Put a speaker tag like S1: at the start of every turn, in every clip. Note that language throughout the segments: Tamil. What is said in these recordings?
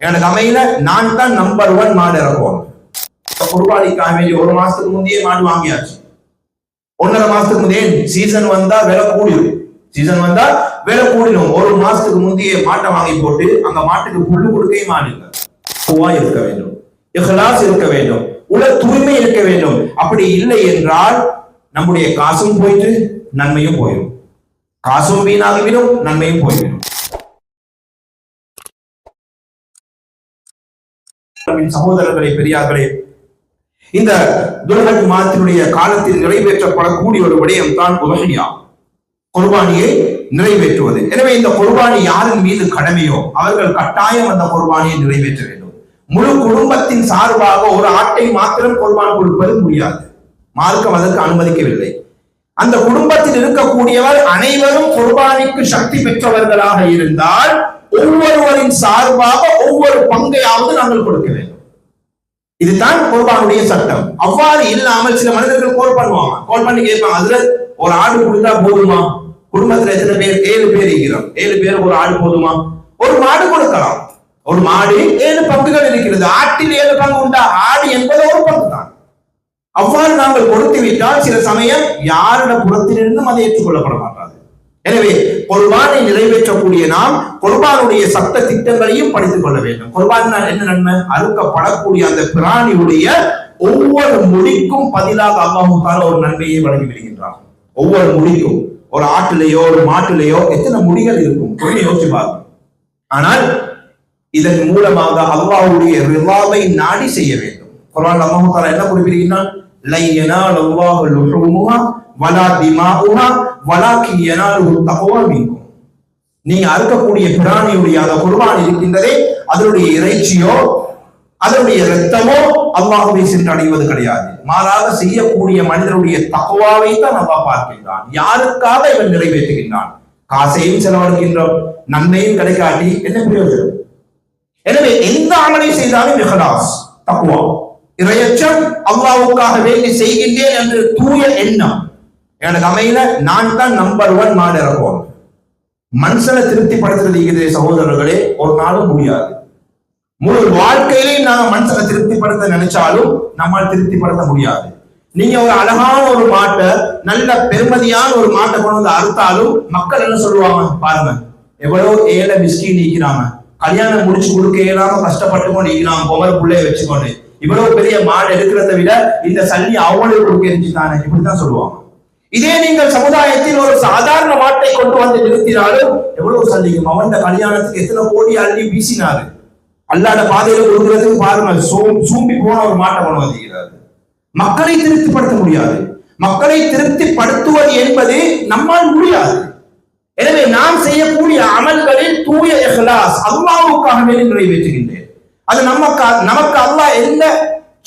S1: எனக்கு அமையில நான் தான் நம்பர் ஒன் மாடு இறக்குவாங்க குர்பானிக்காக வேண்டி ஒரு மாசத்துக்கு முந்தையே மாடு வாங்கியாச்சு. ஒன்னரை மாசத்துக்கு முந்தைய சீசன் வந்தா விலை கூடிடும் சீசன் வந்தா விலை கூடிடும் ஒரு மாசத்துக்கு முந்தைய மாட்டை வாங்கி போட்டு அந்த மாட்டுக்கு புல்லு கொடுக்கவே மாடுங்க இருக்க வேண்டும். இஹ்லாஸ் இருக்க வேண்டும். உல தூய்மை இருக்க வேண்டும். அப்படி இல்லை என்றால் நம்முடைய காசும் போயிட்டு நன்மையும் போயிடும். காசும் வீணாகிவிடும் நன்மையும் போய்விடும். சகோதரர்களே பெரியார்களே இந்த துல்ஹஜ் மாதத்தினுடைய காலத்தில் நிறைவேற்றப்படக்கூடிய ஒரு விடயம் தான் உலகியா குர்பானியை நிறைவேற்றுவது. எனவே இந்த குர்பானி யாரின் மீது கடமையோ? அவர்கள் கட்டாயம் அந்த குர்பானியை நிறைவேற்ற வேண்டும். முழு குடும்பத்தின் சார்பாக ஒரு ஆட்டை மாத்திரம் குர்பான் கொடுப்பது முடியாது. மார்க்கம் அதற்கு அனுமதிக்கவில்லை. அந்த குடும்பத்தில் இருக்கக்கூடியவர் அனைவரும் குர்பானிக்கு சக்தி பெற்றவர்களாக இருந்தால் ஒவ்வொருவரின் சார்பாக ஒவ்வொரு பங்கையாவது நாங்கள் கொடுக்க வேண்டும். இதுதான் குர்பானுடைய சட்டம். அவ்வாறு இல்லாமல் சில மனிதர்கள் கோல் பண்ணுவாங்க. கோல் பண்ணி கேட்பாங்க அதுல ஒரு ஆடு கொடுத்தா போதுமா? குடும்பத்துல எத்தனை பேர்? ஏழு பேர் இருக்கிறோம். ஏழு பேர் ஒரு ஆடு போதுமா? ஒரு மாடு கொடுக்கலாம். ஒரு மாடு ஏழு பங்குகள் இருக்கிறது. ஆட்டில் ஏழு பங்கு உண்டா? ஆடு என்பது ஒரு பங்கு தான். அவ்வாறு நாங்கள் கொடுத்து விட்டால் சில சமயம் யாரிட புறத்திலிருந்தும் அதை ஏற்றுக்கொள்ளப்பட மாட்டாது. எனவே குர்பானை நிறைவேற்றக்கூடிய நாம் குர்பானுடைய சட்ட திட்டங்களையும் படித்துக் கொள்ள வேண்டும். குர்பான் என்ன நன்மை அறுக்கப்படக்கூடிய அந்த பிராணியுடைய ஒவ்வொரு மொழிக்கும் பதிலாக அல்லாஹு ஒரு நன்மையை வழங்கி விடுகின்றான் ஒவ்வொரு மொழிக்கும் ஒரு ஆட்டிலேயோ ஒரு மாட்டிலேயோ எத்தனை மொழிகள் இருக்கும்? கொஞ்சம் யோசிச்சு பாருங்க. ஆனால் இதன் மூலமாக அல்லாஹ்வுடைய ரிவாவை நாடி செய்ய வேண்டும். குரான் அல்லாஹ் என்ன குறிப்பிடுகின்றான்? லை யனாலு அல்லாஹு லுஹூமுஹா வலா திமாஉஹா வலாக்கின் ஒரு தக்வா மின்கும் நீங்க அறுக்கக்கூடிய பிராணியுடைய அந்த குர்பான் இருக்கின்றதே அதனுடைய இறைச்சியோ அதனுடைய ரத்தமோ அல்லாஹுவை சென்று அடைவது கிடையாது. மாறாக செய்யக்கூடிய மனிதனுடைய தகவாவை தான் அல்லாஹ் பார்க்கின்றான். யாருக்காக இவன் நிறைவேற்றுகின்றான்? காசையும் செலவழிக்கின்றோம் நன்மையும் கிடைக்காட்டி என்ன பிரயோஜனம்? எனவே எந்த அமலை செய்தாலும் இஹ்லாஸ் தக்குவா இறையச்சம் அல்லாவுக்காக வேண்டி செய்கின்றேன் என்று தூய எண்ணம். எனக்கு அமையில நான் தான் நம்பர் ஒன் மாடு இறக்குவோம் மனுஷனை திருப்திப்படுத்துறது சகோதரர்களே ஒரு நாளும் முடியாது. முழு வாழ்க்கையிலையும் நாங்க மனுஷனை திருப்திப்படுத்த நினைச்சாலும் நம்மால் திருப்திப்படுத்த முடியாது. நீங்க ஒரு அழகான ஒரு மாட்டை நல்ல பெருமதியான ஒரு மாட்டை கொண்டு வந்து அறுத்தாலும் மக்கள் என்ன சொல்லுவாங்க பாருங்க எவ்வளவு ஏழை மிஸ்கி நீக்கிறாங்க. கல்யாணம் முடிச்சு கொடுக்க இயலாம கஷ்டப்பட்டு கொண்டு நீக்கிறாங்க பொங்கல் பிள்ளைய வச்சுக்கொண்டு. இவ்வளவு பெரிய மாடு எடுக்கிறத விட இந்த சல்லி அவங்களுக்கு கொடுக்க இருந்துச்சுதானே இப்படித்தான் சொல்லுவாங்க. இதே நீங்கள் சமுதாயத்தில் ஒரு சாதாரண மாட்டை கொண்டு வந்து நிறுத்தினாலும் எவ்வளவு சந்தேகம். அவன் கல்யாணத்துக்கு எத்தனை கோடி அள்ளி வீசினாரு. அல்லாத பாதையில கொடுக்கிறதுக்கு பாருங்கள். சூம்பி போன ஒரு மாட்டை கொண்டு வந்திருக்கிறாரு மக்களை திருப்திப்படுத்த முடியாது. மக்களை திருப்திப்படுத்துவது என்பது நம்மால் முடியாது. எனவே நாம் செய்யக்கூடிய அமல்களில் தூய இஹ்லாஸ் அல்லாவுக்காகவே நிறைவேற்றுகின்றேன் அது நமக்கு நமக்கு அல்லாஹ் எந்த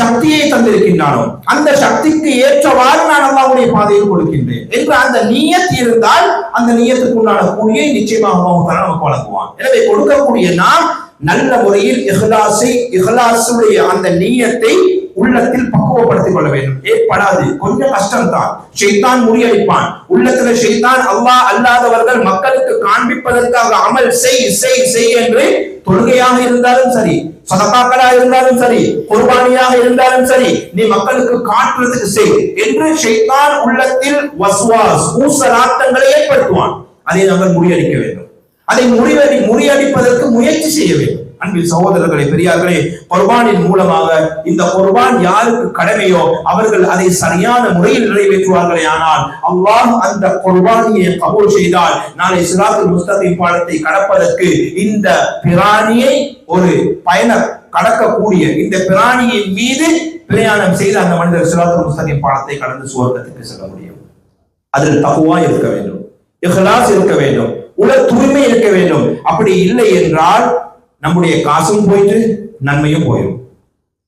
S1: சக்தியை தந்திருக்கின்றானோ அந்த சக்திக்கு ஏற்றவாறு நான் அல்லாவுடைய பாதையில் கொடுக்கின்றேன் என்று அந்த நீயத் இருந்தால் அந்த நீயத்துக்கு உண்டான கூலியை நிச்சயமாக தான் நமக்கு வழங்குவான். எனவே கொடுக்கக்கூடிய நாம் நல்ல முறையில் இஹ்லாசை இஹ்லாசுடைய அந்த நீயத்தை உள்ளத்தில் பக்குவப்படுத்திக் கொள்ள வேண்டும். ஏற்படாது. கொஞ்சம் கஷ்டம்தான். ஷெய்தான் முறியடிப்பான். உள்ளத்துல ஷைத்தான் அல்லாஹ் அல்லாதவர்கள் மக்களுக்கு காண்பிப்பதற்காக அமல் செய் செய் செய் என்று தொழுகையாக இருந்தாலும் சரி சதகாக்களா இருந்தாலும் சரி குர்பானியாக இருந்தாலும் சரி நீ மக்களுக்கு காட்டுறதுக்கு செய் என்று ஷைத்தான் உள்ளத்தில் வஸ்வாஸ் ஊசலாட்டங்களை ஏற்படுத்துவான். அதை நாங்கள் முறியடிக்க வேண்டும். அதை முறியடி முறியடிப்பதற்கு முயற்சி செய்ய வேண்டும். அன்பில் சகோதரர்களே பெரியார்களே குர்பானின் மூலமாக இந்த குர்பான் யாருக்கு கடமையோ அவர்கள் அதை சரியான முறையில் நிறைவேற்றுவார்களே. ஆனால் அல்லாஹ் அந்த குர்பானியை கபூல் செய்தால் நாளை சிராத்துல் முஸ்தகிம் பாடத்தை கடப்பதற்கு இந்த பிராணியை ஒரு பயணம் கடக்கக்கூடிய இந்த பிராணியின் மீது பிரயாணம் செய்து அந்த மனிதர் சிராத்துல் முஸ்தகிம் பாடத்தை கடந்து சுவர்க்கத்துக்கு செல்ல முடியும். அதில் தகுவா இருக்க வேண்டும். இஹ்லாஸ் இருக்க வேண்டும். உலக தூய்மை இருக்க வேண்டும். அப்படி இல்லை என்றால் நம்முடைய காசும் போயிட்டு நன்மையும் போயிடும்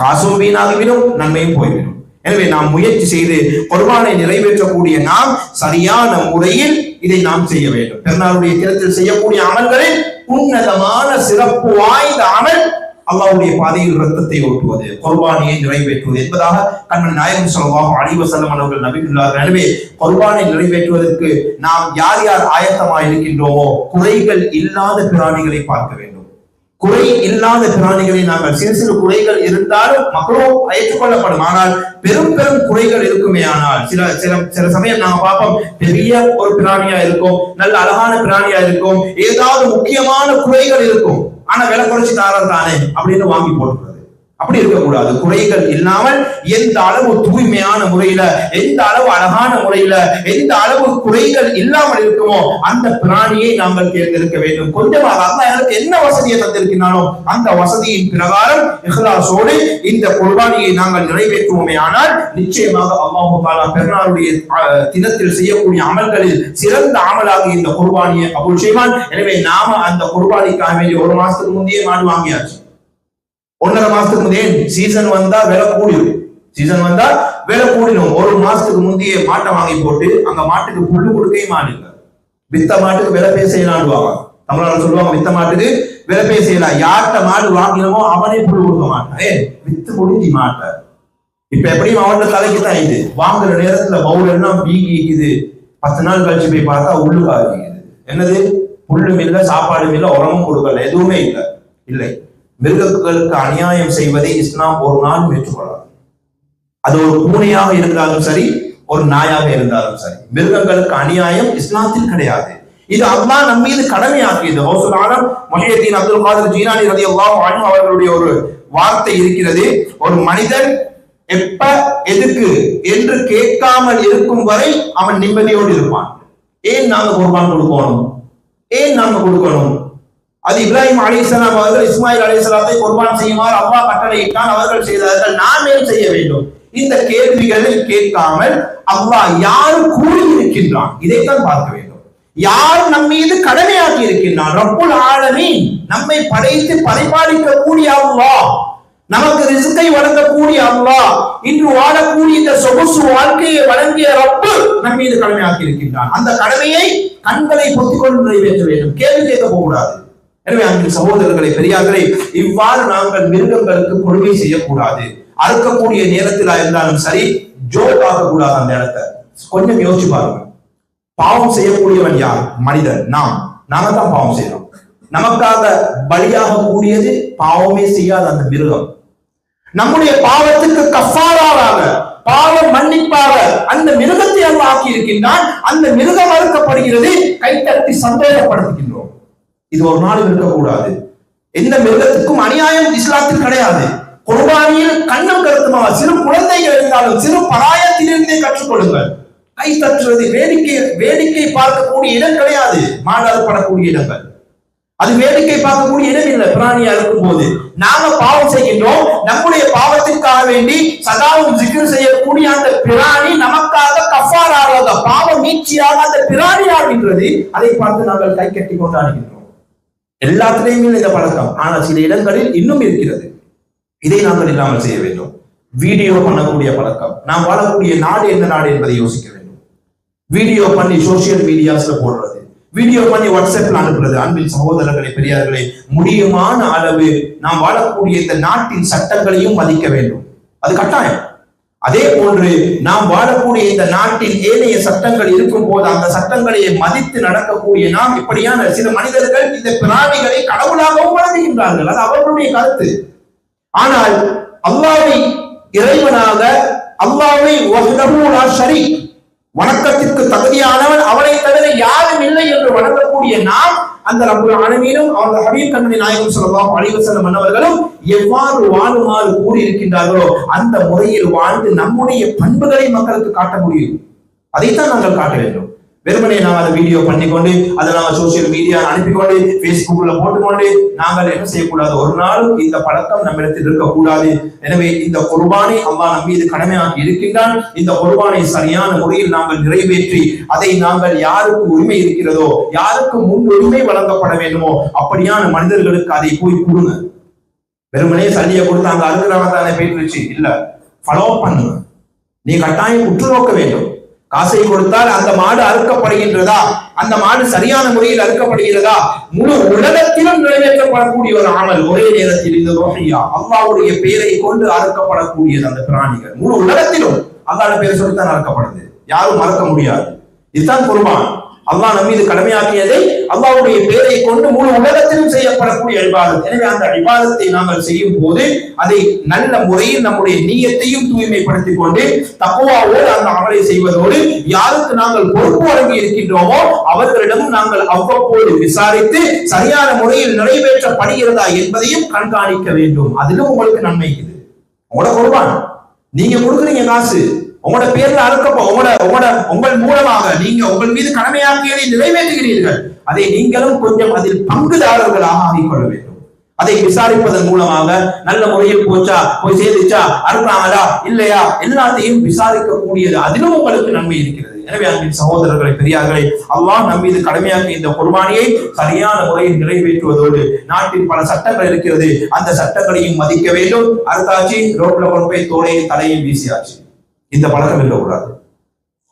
S1: காசும் வீணாகிவிடும் நன்மையும் போய்விடும். எனவே நாம் முயற்சி செய்து குர்பானை நிறைவேற்றக்கூடிய நாம் சரியான முறையில் இதை நாம் செய்ய வேண்டும். பெருநாளுடைய தினத்தில் செய்யக்கூடிய அமல்களில் உன்னதமான சிறப்பு வாய்ந்த அமல் அல்லாவுடைய பாதையில் ரத்தத்தை ஓட்டுவது குர்பானியை நிறைவேற்றுவது என்பதாக கண்ணன் நாயகம் சொல்லவாக அலிவசல்லம் அவர்கள் நம்பியுள்ளார்கள். எனவே குர்பானை நிறைவேற்றுவதற்கு நாம் யார் யார் ஆயத்தமாக இருக்கின்றோமோ குறைகள் இல்லாத பிராணிகளை பார்க்க வேண்டும். குறை இல்லாத பிராணிகளை நாங்கள் சிறு சிறு குறைகள் இருந்தாலும் மக்களும் ஏற்றுக்கொள்ளப்படும் ஆனால் பெரும் பெரும் குறைகள் இருக்குமே ஆனால் சில சில சில சமயம் நாங்க பார்ப்போம் பெரிய ஒரு பிராணியா இருக்கும் நல்ல அழகான பிராணியா இருக்கும் ஏதாவது முக்கியமான குறைகள் இருக்கும். ஆனா விலை குறைச்சு தாரம் தானே அப்படின்னு வாங்கி போட்டுறது அப்படி இருக்கக்கூடாது. குறைகள் இல்லாமல் எந்த அளவு தூய்மையான முறையில எந்த அளவு அழகான முறையில எந்த அளவு குறைகள் இல்லாமல் இருக்குமோ அந்த பிராணியை நாங்கள் தேர்ந்தெடுக்க வேண்டும். கொஞ்சமாக அல்லாஹ் எனக்கு என்ன வசதியை தந்திருக்கிறானோ அந்த வசதியின் பிரகாரம் இஹ்லாசோடு இந்த குர்பானியை நாங்கள் நிறைவேற்றுவோமே. ஆனால் நிச்சயமாக அல்லாஹு தாலா பெருநாளுடைய அஹ், தினத்தில் செய்யக்கூடிய அமல்களில் சிறந்த அமலாக இந்த குர்பானியை அபுல் செய்வான் எனவே நாம அந்த குர்பானிக்காக வேண்டிய ஒரு மாசத்துக்கு முந்தையே மாடு வாங்கியாச்சு. ஒன்றரை மாசத்துக்கு முந்தைய சீசன் வந்தா விலை கூடிடும் சீசன் வந்தா விலை கூடிடும் ஒரு மாசத்துக்கு முந்தைய மாட்டை வாங்கி போட்டு அங்க மாட்டுக்கு புல்லு கொடுக்கவே மாட்டீங்க. வித்த மாட்டுக்கு விலை பேசலாடுவாங்க தமிழ்நாடு சொல்லுவாங்க வித்த மாட்டுக்கு விலை பேசலாம் யார்கிட்ட மாடு வாங்கினமோ அவனே புல்லு கொடுக்க மாட்டான். ஏ வித்து முடிஞ்சு மாட்டை. இப்ப எப்படியும் அவன்கிட்ட தலைக்கு தான் இது? வாங்குற நேரத்துல பவுல் எல்லாம் வீங்கிக்குது பத்து நாள் கழிச்சு போய் பார்த்தா உள்ளு காவிக்குது என்னது? புல்லும் இல்லை சாப்பாடும் இல்லை உரமும் கொடுக்கல. எதுவுமே இல்லை. இல்லை. மிருகங்களுக்கு அநியாயம் செய்வதை இஸ்லாம் ஒரு நாள் ஏற்றுக்கொள்ளாது. அது ஒரு பூனையாக இருந்தாலும் சரி ஒரு நாயாக இருந்தாலும் சரி. மிருகங்களுக்கு அநியாயம் இஸ்லாத்தில் கிடையாது. இது அல்லாஹ் நம் மீது கடமையாக்கியது. ஹவுசுலானம் மொஹியத்தீன் அப்துல் காதர் ஜீனானி ரதி அல்லாஹ் அவர்களுடைய ஒரு வார்த்தை இருக்கிறது. ஒரு மனிதன் எப்ப எதுக்கு என்று கேட்காமல் இருக்கும் வரை அவன் நிம்மதியோடு இருப்பான். ஏன் நாங்க குர்பான் கொடுக்கணும்? ஏன் நாங்க கொடுக்கணும்? அது இப்ராஹிம் அலிசலாம் அவர்கள் இஸ்மாயில் அலிசலாத்தை குர்பான் செய்யுமாறு அல்லாஹ் கட்டளையிட்டான் அவர்கள் செய்தார்கள் நாம் ஏன் செய்ய வேண்டும். இந்த கேள்விகளில் கேட்காமல் அவ்வா யார் கூறியிருக்கின்றான்? இதைத்தான் பார்க்க வேண்டும். யார் நம் மீது கடமையாக்கி இருக்கின்றான்? ரப்புல் ஆழமே நம்மை படைத்து பரிபாலிக்க கூடிய அவ்வா நமக்கு ரிசுக்கை வழங்கக்கூடிய அல்லாஹ். இன்று வாழக்கூடிய இந்த சொகுசு வாழ்க்கையை வழங்கிய ரப்பு நம் மீது கடமையாக்கி இருக்கின்றான். அந்த கடமையை கண்களை பொத்திக் கொண்டு நிறைவேற்ற வேண்டும். கேள்வி கேட்க போகக்கூடாது. எனவே அங்கு சகோதரர்களை பெரியார்களை இவ்வாறு நாங்கள் மிருகங்களுக்கு கொடுமை செய்யக்கூடாது. அறுக்கக்கூடிய நேரத்தில் இருந்தாலும் சரி ஜோக் ஆகக்கூடாது அந்த இடத்தை. கொஞ்சம் யோசிச்சு பாருங்க. பாவம் செய்யக்கூடியவன் யார்? மனிதன். நாம். நாம தான் பாவம் செய்யறோம். நமக்காக பலியாக கூடியது பாவமே செய்யாத அந்த மிருகம். நம்முடைய பாவத்துக்கு கஃபாராக பாவம் மன்னிப்பாக அந்த மிருகத்தை அல்லாக்கி ஆக்கி இருக்கின்றான் அந்த மிருகம் அறுக்கப்படுகிறது கைத்தட்டி சந்தேகப்படுத்துகின்றோம் இது ஒரு நாள் இருக்கக்கூடாது எந்த மிருகத்துக்கும் அநியாயம் இஸ்லாத்தில் கிடையாது. குர்பானியில் கண்ணும் கருத்துமாக சிறு குழந்தைகள் இருந்தாலும் சிறு பராயத்திலிருந்தே கற்றுக்கொள்ளுங்கள். கை தட்டுறது வேடிக்கை வேடிக்கை பார்க்கக்கூடிய இடம் கிடையாது. மாடாடப்படக்கூடிய இடங்கள். அது வேடிக்கை பார்க்கக்கூடிய இடம் இல்லை. பிராணியா இருக்கும் போது நாம பாவம் செய்கின்றோம். நம்முடைய பாவத்திற்காக வேண்டி சதாவும் ஜிக்ர் செய்யக்கூடிய அந்த பிராணி நமக்காக கஃபாராக பாவம் நீச்சியாக அந்த பிராணி ஆகின்றது அதை பார்த்து நாங்கள் கை கட்டி கொண்டாடுகின்றோம். எல்லாத்திலையுமே இந்த பழக்கம். ஆனால் சில இடங்களில் இன்னும் இருக்கிறது. இதை நாங்கள் இல்லாமல் செய்ய வேண்டும். வீடியோ பண்ணக்கூடிய பழக்கம். நாம் வாழக்கூடிய நாடு என்ன நாடு என்பதை யோசிக்க வேண்டும். வீடியோ பண்ணி சோசியல் மீடியாஸ்ல போடுறது. வீடியோ பண்ணி வாட்ஸ்அப்ல அனுப்புறது. அன்பின் சகோதரர்களை பெரியார்களை முடியுமான அளவு நாம் வாழக்கூடிய இந்த நாட்டின் சட்டங்களையும் மதிக்க வேண்டும். அது கட்டாயம். அதே போன்று நாம் வாழக்கூடிய இந்த நாட்டின் ஏனைய சட்டங்கள் இருக்கும் போது அந்த சட்டங்களை மதித்து நடக்கக்கூடிய நாம் இப்படியான சில மனிதர்கள் இந்த பிராணிகளை கடவுளாகவும் வழங்குகின்றார்கள். அது அவர்களுடைய கருத்து. ஆனால் அல்லாவை இறைவனாக அல்லாவை வஹ்தஹு வணக்கத்திற்கு தகுதியானவன் அவனை தவிர யாரும் இல்லை என்று வணங்கக்கூடிய நாம் அந்த ரப்புல் ஆலமீனும் அவர் ஹபீப் கண்மணி நாயகம் சொல்லலாம் அலைஹி வஸல்லம் அவர்களும் எவ்வாறு வாழுமாறு கூறியிருக்கின்றார்களோ அந்த முறையில் வாழ்ந்து நம்முடைய பண்புகளை மக்களுக்கு காட்ட முடியும். அதைத்தான் நாங்கள் காட்ட வேண்டும். வெறுமனே நாம் அதை வீடியோ பண்ணிக்கொண்டு அதை நாம சோசியல் மீடியா அனுப்பிக்கொண்டு பேஸ்புக்ல போட்டுக்கொண்டு நாங்கள் என்ன செய்யக்கூடாது? ஒரு நாளும் இந்த பழக்கம் நம்மிடத்தில் இருக்கக்கூடாது. எனவே இந்த குர்பானை அம்மா நம் மீது கடமையாக இருக்கின்றான். இந்த குர்பானை சரியான முறையில் நாங்கள் நிறைவேற்றி அதை நாங்கள் யாருக்கு உரிமை இருக்கிறதோ யாருக்கு முன் உரிமை வழங்கப்பட வேண்டுமோ அப்படியான மனிதர்களுக்கு அதை போய் கொடுங்க. வெறுமனே சல்லியை கொடுத்து அங்க அறுக்கிறாங்க தானே போயிட்டு இல்ல ஃபாலோ பண்ணுங்க. நீ கட்டாயம் உற்று நோக்க வேண்டும். காசை கொடுத்தால் அந்த மாடு அறுக்கப்படுகின்றதா? அந்த மாடு சரியான முறையில் அறுக்கப்படுகிறதா? முழு உலகத்திலும் நிறைவேற்றப்படக்கூடிய ஒரு அமல் ஒரே நேரத்தில் இந்த ரோஹியா அல்லாவுடைய பெயரை கொண்டு அறுக்கப்படக்கூடியது அந்த பிராணிகள். முழு உலகத்திலும் அல்லாட பேரை சொல்லித்தான் அறுக்கப்படுது. யாரும் மறக்க முடியாது. இதுதான் குருபான். அல்லாஹ் நம் மீது கடமையாக்கியதை அல்லாஹ்வுடைய பேரை கொண்டு முழு உலகத்திலும் செய்யப்படக்கூடிய அடிபாதம் எனவே அந்த அடிபாதத்தை நாங்கள் செய்யும் போது அதை நல்ல முறையில் நம்முடைய நீயத்தையும் தூய்மைப்படுத்திக் கொண்டு தக்குவாவோடு அந்த அமலை செய்வதோடு யாருக்கு நாங்கள் பொறுப்பு வழங்கி இருக்கின்றோமோ அவர்களிடமும் நாங்கள் அவ்வப்போது விசாரித்து சரியான முறையில் நிறைவேற்றப்படுகிறதா என்பதையும் கண்காணிக்க வேண்டும். அதிலும் உங்களுக்கு நன்மை இது. உங்களோட குர்பான். நீங்க கொடுக்குறீங்க காசு. உங்களோட பேர்ல அறுக்கப்போ உங்களோட உங்களோட உங்கள் மூலமாக நீங்க உங்கள் மீது கடமையாக்கியதை நிறைவேற்றுகிறீர்கள். அதை நீங்களும் கொஞ்சம் அதில் பங்குதாரர்களாக ஆகிக்கொள்ள வேண்டும். அதை விசாரிப்பதன் மூலமாக நல்ல முறையில் போச்சா போய் சேர்ந்துச்சா அறுப்பாங்களா இல்லையா? எல்லாத்தையும் விசாரிக்கக்கூடியது அதிலும் உங்களுக்கு நன்மை இருக்கிறது. எனவே அன்பின் சகோதரர்களை பெரியார்களை அல்லாஹ் நம் மீது கடமையாக்கிய இந்த குர்பானியை சரியான முறையில் நிறைவேற்றுவதோடு நாட்டில் பல சட்டங்கள் இருக்கிறது. அந்த சட்டங்களையும் மதிக்க வேண்டும். அறுத்தாச்சு ரோட்ல கொண்டு போய் தோலையை தலையும் வீசியாச்சு. இந்த பழக்கம் இருக்கக்கூடாது.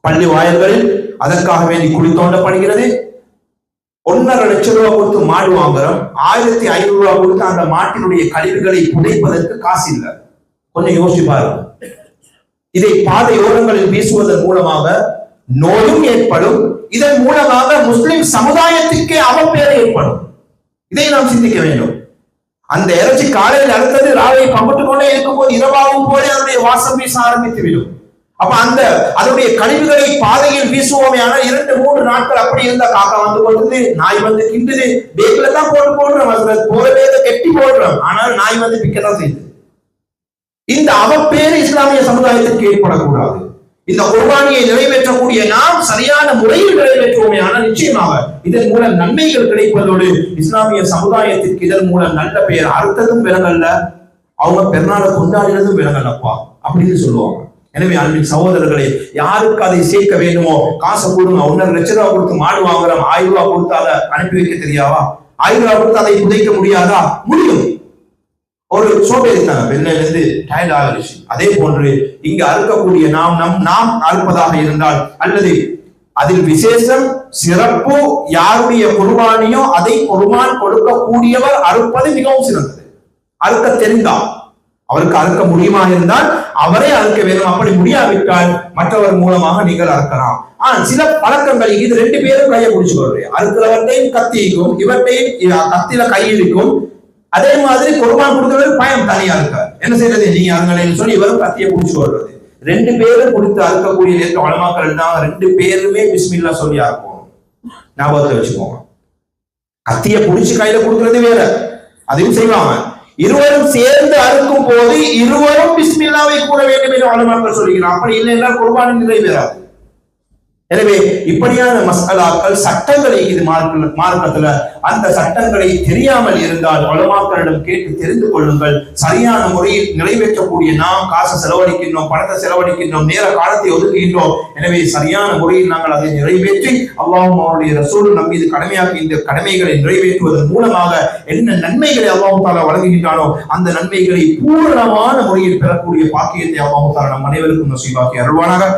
S1: பள்ளி வாயில்களில் அதற்காக வேண்டி குழி தோண்டப்படுகிறது. ஒன்னரை லட்சம் ரூபாய் கொடுத்து மாடு வாங்குறோம். ஆயிரத்தி ஐநூறு ரூபாய் கொடுத்து அந்த மாட்டினுடைய கழிவுகளை புதைப்பதற்கு காசு இல்லை. கொஞ்சம் யோசிச்சு பாருங்க. இதை பாதையோரங்களில் வீசுவதன் மூலமாக நோயும் ஏற்படும். இதன் மூலமாக முஸ்லிம் சமுதாயத்திற்கே அவப்பேறு ஏற்படும். இதை நாம் சிந்திக்க வேண்டும். அந்த இறைச்சி காலையில் அடுத்தது ராவை பம்பிட்டு கொண்டே இருக்கும்போது இரவாகும் போதே அதனுடைய வாசம் வீச ஆரம்பித்து விடும் அப்ப அந்த அதனுடைய கழிவுகளை பாதையில் வீசுவோமே ஆனால் இரண்டு மூன்று நாட்கள் அப்படி இருந்தா காக்கா வந்து கொண்டது நாய் வந்து கிண்டுது. பேக்ல தான் போட்டு போடுறோம் அதுல போறவே கெட்டி போடுறோம் ஆனால் நாய் வந்து பிக்கதான் செய்யுது. இந்த அவப்பேறு இஸ்லாமிய சமுதாயத்திற்கு ஏற்படக்கூடாது. இந்த குர்பானியை நிறைவேற்றக்கூடிய நாம் சரியான முறையில் நிறைவேற்றுவோமே ஆனால் நிச்சயமாக இதன் மூலம் நன்மைகள் கிடைப்பதோடு இஸ்லாமிய சமுதாயத்திற்கு இதன் மூலம் நல்ல பெயர் அறுத்ததும் விலங்கல்ல அவங்க பெருநாளை கொண்டாடினதும் விலங்கல்லப்பா அப்படின்னு சொல்லுவாங்க. எனவே அன்பின் சகோதரர்களை யாருக்கு அதை சேர்க்க வேண்டுமோ காசு கொடுங்க. ஒன்னரை லட்ச ரூபா கொடுத்து மாடு வாங்குறோம் ஆயிரம் ரூபாய் கொடுத்து அதை அனுப்பி வைக்க தெரியாதா? ஆயிரம் ரூபாய் கொடுத்து அதை புதைக்க முடியாதா? முடியும். ஒரு சோம்பேறித்தனம் வெளியில இருந்து டயர்ட் ஆகலிச்சு அதே போன்று இங்கு அறுக்கக்கூடிய நாம் நம் நாம் அறுப்பதாக இருந்தால் அல்லது அதில் விசேஷம் சிறப்பு யாருடைய குருபானியோ அதை குர்பான் கொடுக்கக்கூடியவர் அறுப்பது மிகவும் சிறந்தது. அறுக்க தெரிந்தால் அவருக்கு அறுக்க முடியுமா இருந்தால் அவரே அறுக்க வேண்டும். அப்படி முடியாவிட்டால் மற்றவர் மூலமாக நீங்கள் அறுக்கலாம். ஆனால் சில பழக்கங்கள் இது ரெண்டு பேரும் கையை பிடிச்சு கொள்றேன் அறுக்கிறவர்கிட்டையும் கத்தி இருக்கும் கத்தியில கை அதே மாதிரி குருமான் கொடுக்கிறவர் பயம் தனியா இருக்கார். என்ன செய்யறது நீங்க அருங்கலைன்னு சொல்லி இவரும் கத்தியை பிடிச்சு கொள்றது ரெண்டு பேரும் கொடுத்து அறுக்கக்கூடிய நேரத்தில் வளமாக்கள் தான் ரெண்டு பேருமே பிஸ்மில்லா சொல்லி அறுக்கணும் ஞாபகத்தை வச்சுக்கோங்க. கத்தியை பிடிச்சி கையில கொடுக்கறது வேற. அதையும் செய்வாங்க. இருவரும் சேர்ந்து அறுக்கும் போது இருவரும் பிஸ்மில்லாவை கூற வேண்டும் என்று வளமாக்கள் சொல்கிறார் அப்படி இல்லை என்றால் குர்பானின் நிறைவேறாது. எனவே இப்படியான மசாலாக்கள் சட்டங்களை இது மார்க்க மார்க்கத்துல அந்த சட்டங்களை தெரியாமல் இருந்தால் வளமாக்களிடம் கேட்டு தெரிந்து கொள்ளுங்கள். சரியான முறையில் நிறைவேற்றக்கூடிய நாம் காசை செலவழிக்கின்றோம் பணத்தை செலவழிக்கின்றோம் நேர காலத்தை ஒதுக்குகின்றோம். எனவே சரியான முறையில் நாங்கள் அதை நிறைவேற்றி அல்லாஹும் அவருடைய ரசூல் நம் மீது கடமையாக்கி இந்த கடமைகளை நிறைவேற்றுவதன் மூலமாக என்ன நன்மைகளை அல்லாஹு தாலா வழங்குகின்றானோ அந்த நன்மைகளை பூரணமான முறையில் பெறக்கூடிய பாக்கியத்தை அல்லாஹு தாலா நம் அனைவருக்கும் நசீபாக்கி அருள்வானாக.